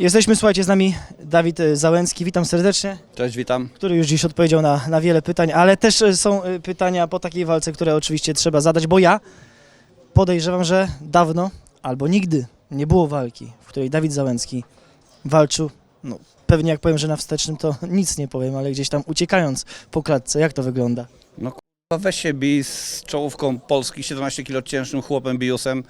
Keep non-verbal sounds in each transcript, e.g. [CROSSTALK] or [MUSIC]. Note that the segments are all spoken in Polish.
Jesteśmy, słuchajcie, z nami Dawid e, Załęcki, witam serdecznie, Cześć, witam. który już dziś odpowiedział na, na wiele pytań, ale też e, są e, pytania po takiej walce, które oczywiście trzeba zadać, bo ja podejrzewam, że dawno albo nigdy nie było walki, w której Dawid Załęcki walczył, no pewnie jak powiem, że na wstecznym, to [LAUGHS] nic nie powiem, ale gdzieś tam uciekając po klatce, jak to wygląda? Weź się bij z czołówką Polski, 17 kg cięższym chłopem Biusem,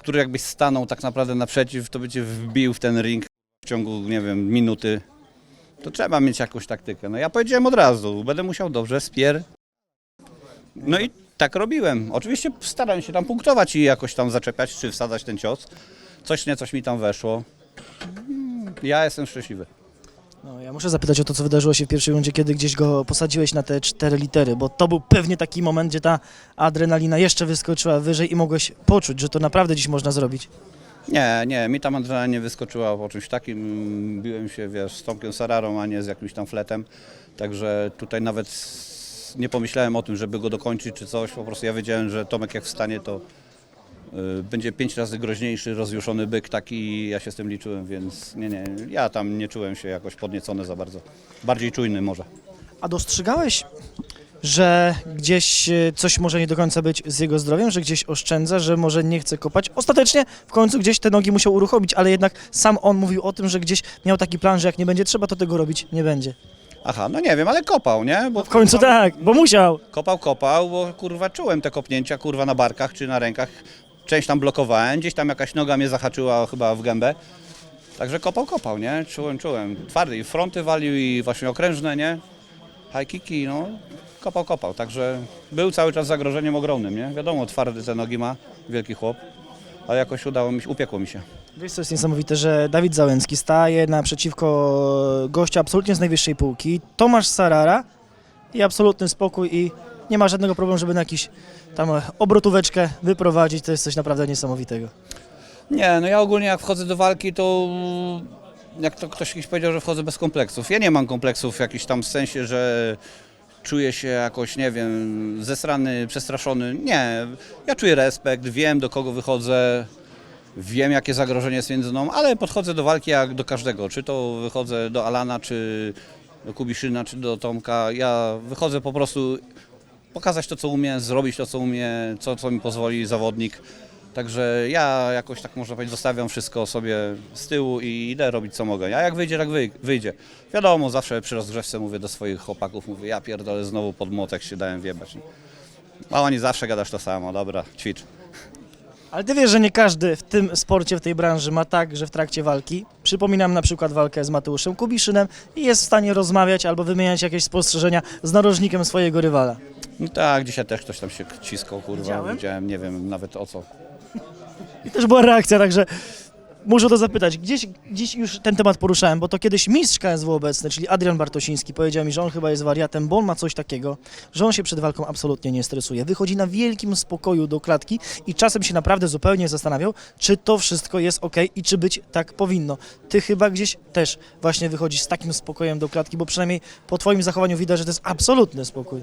który jakbyś stanął tak naprawdę naprzeciw, to by cię wbił w ten ring w ciągu, nie wiem, minuty. To trzeba mieć jakąś taktykę. No ja powiedziałem od razu, będę musiał dobrze spier. No i tak robiłem. Oczywiście starałem się tam punktować i jakoś tam zaczepiać, czy wsadzać ten cios. Coś nie, coś mi tam weszło. Ja jestem szczęśliwy. No, ja muszę zapytać o to, co wydarzyło się w pierwszej rundzie, kiedy gdzieś go posadziłeś na te cztery litery, bo to był pewnie taki moment, gdzie ta adrenalina jeszcze wyskoczyła wyżej i mogłeś poczuć, że to naprawdę dziś można zrobić. Nie, nie, mi tam adrenalina nie wyskoczyła po czymś takim. Biłem się, wiesz, z Tomkiem Sararą, a nie z jakimś tam fletem. Także tutaj nawet nie pomyślałem o tym, żeby go dokończyć czy coś. Po prostu ja wiedziałem, że Tomek jak wstanie, to będzie pięć razy groźniejszy, rozjuszony byk taki. Ja się z tym liczyłem, więc nie, nie, ja tam nie czułem się jakoś podniecony za bardzo. Bardziej czujny może. A dostrzegałeś, że gdzieś e, coś może nie do końca być z jego zdrowiem, że gdzieś oszczędza, że może nie chce kopać? Ostatecznie w końcu gdzieś te nogi musiał uruchomić, ale jednak sam on mówił o tym, że gdzieś miał taki plan, że jak nie będzie trzeba, to tego robić nie będzie. Aha, no nie wiem, ale kopał, nie? Bo W końcu kopał, tak, bo musiał. Kopał, kopał, bo kurwa czułem te kopnięcia, kurwa na barkach czy na rękach. Część tam blokowałem, gdzieś tam jakaś noga mnie zahaczyła chyba w gębę. Także kopał, kopał, nie? Czułem, czułem. Twardy i fronty walił i właśnie okrężne, nie? High kicki, no. Kopał, kopał. Także był cały czas zagrożeniem ogromnym, nie? Wiadomo, twardy te nogi ma, wielki chłop. Ale jakoś udało mi się, upiekło mi się. Wiesz, co jest niesamowite, że Dawid Załęcki staje naprzeciwko gościa absolutnie z najwyższej półki, Tomasz Sarara i absolutny spokój i nie ma żadnego problemu, żeby na jakiś tam e, obrotóweczkę wyprowadzić, to jest coś naprawdę niesamowitego. Nie, no ja ogólnie jak wchodzę do walki, to jak to ktoś kiedyś powiedział, że wchodzę bez kompleksów. Ja nie mam kompleksów w jakimś tam sensie, że czuję się jakoś, nie wiem, zesrany, przestraszony. Nie, ja czuję respekt, wiem do kogo wychodzę, wiem jakie zagrożenie jest między mną, ale podchodzę do walki jak do każdego. Czy to wychodzę do Alana, czy do Kubiszyna, czy do Tomka. Ja wychodzę po prostu pokazać to, co umiem, zrobić to, co umie, co, co mi pozwoli zawodnik. Także ja jakoś tak można powiedzieć, zostawiam wszystko sobie z tyłu i idę robić co mogę. A jak wyjdzie, tak wyj- wyjdzie. Wiadomo, zawsze przy rozgrzewce mówię do swoich chłopaków, mówię, ja pierdolę, znowu pod młotek się dałem wiebać. A oni zawsze gadasz to samo, dobra, ćwicz. Ale ty wiesz, że nie każdy w tym sporcie, w tej branży ma tak, że w trakcie walki, przypominam na przykład walkę z Mateuszem Kubiszynem i jest w stanie rozmawiać albo wymieniać jakieś spostrzeżenia z narożnikiem swojego rywala. No tak, dzisiaj też ktoś tam się ciskał, kurwa, Widziałem. widziałem, nie wiem nawet o co. I też była reakcja, także muszę to zapytać. Gdzieś, gdzieś już ten temat poruszałem, bo to kiedyś mistrz KSW obecny, czyli Adrian Bartosiński, powiedział mi, że on chyba jest wariatem, bo on ma coś takiego, że on się przed walką absolutnie nie stresuje. Wychodzi na wielkim spokoju do klatki i czasem się naprawdę zupełnie zastanawiał, czy to wszystko jest ok i czy być tak powinno. Ty chyba gdzieś też właśnie wychodzisz z takim spokojem do klatki, bo przynajmniej po twoim zachowaniu widać, że to jest absolutny spokój.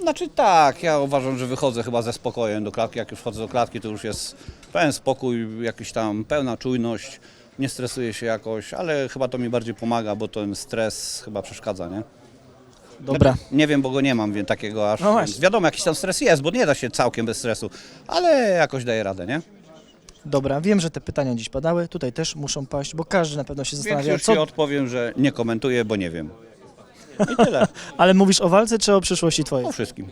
Znaczy tak, ja uważam, że wychodzę chyba ze spokojem do klatki. Jak już wchodzę do klatki, to już jest pełen spokój, jakiś tam pełna czujność. Nie stresuję się jakoś, ale chyba to mi bardziej pomaga, bo ten stres chyba przeszkadza, nie? Dobra. Nie wiem, bo go nie mam, więc takiego aż. No właśnie. więc wiadomo, jakiś tam stres jest, bo nie da się całkiem bez stresu, ale jakoś daję radę, nie? Dobra, wiem, że te pytania dziś padały, tutaj też muszą paść, bo każdy na pewno się Więc zastanawia, już co ci odpowiem, że nie komentuję, bo nie wiem. I tyle. [LAUGHS] Ale mówisz o walce czy o przyszłości twojej? O wszystkim.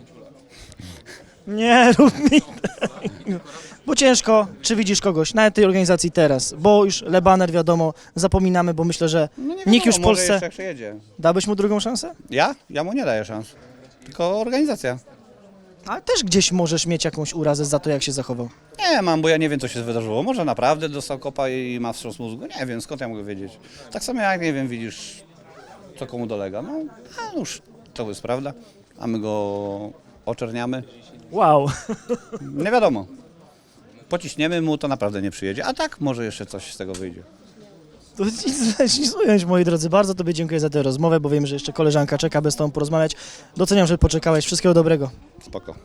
Nie [LAUGHS] rób mi tego. Bo ciężko, czy widzisz kogoś na tej organizacji teraz? Bo już Lebaner wiadomo, zapominamy, bo myślę, że No nie Nikt już w może Polsce- jeszcze przyjedzie. dałbyś mu drugą szansę? Ja? Ja mu nie daję szans. Tylko organizacja. Ale też gdzieś możesz mieć jakąś urazę za to, jak się zachował. Nie mam, bo ja nie wiem, co się wydarzyło. Może naprawdę dostał kopa i ma wstrząs mózgu. Nie wiem, skąd ja mogę wiedzieć. Tak samo jak nie wiem, widzisz, co komu dolega. No, a już to jest prawda. A my go oczerniamy. Wow. Nie wiadomo. Pociśniemy mu, to naprawdę nie przyjedzie. A tak, może jeszcze coś z tego wyjdzie. To nic nic ująć, moi drodzy. Bardzo Tobie dziękuję za tę rozmowę, bo wiem, że jeszcze koleżanka czeka, by z Tobą porozmawiać. Doceniam, że poczekałeś. Wszystkiego dobrego. Spoko.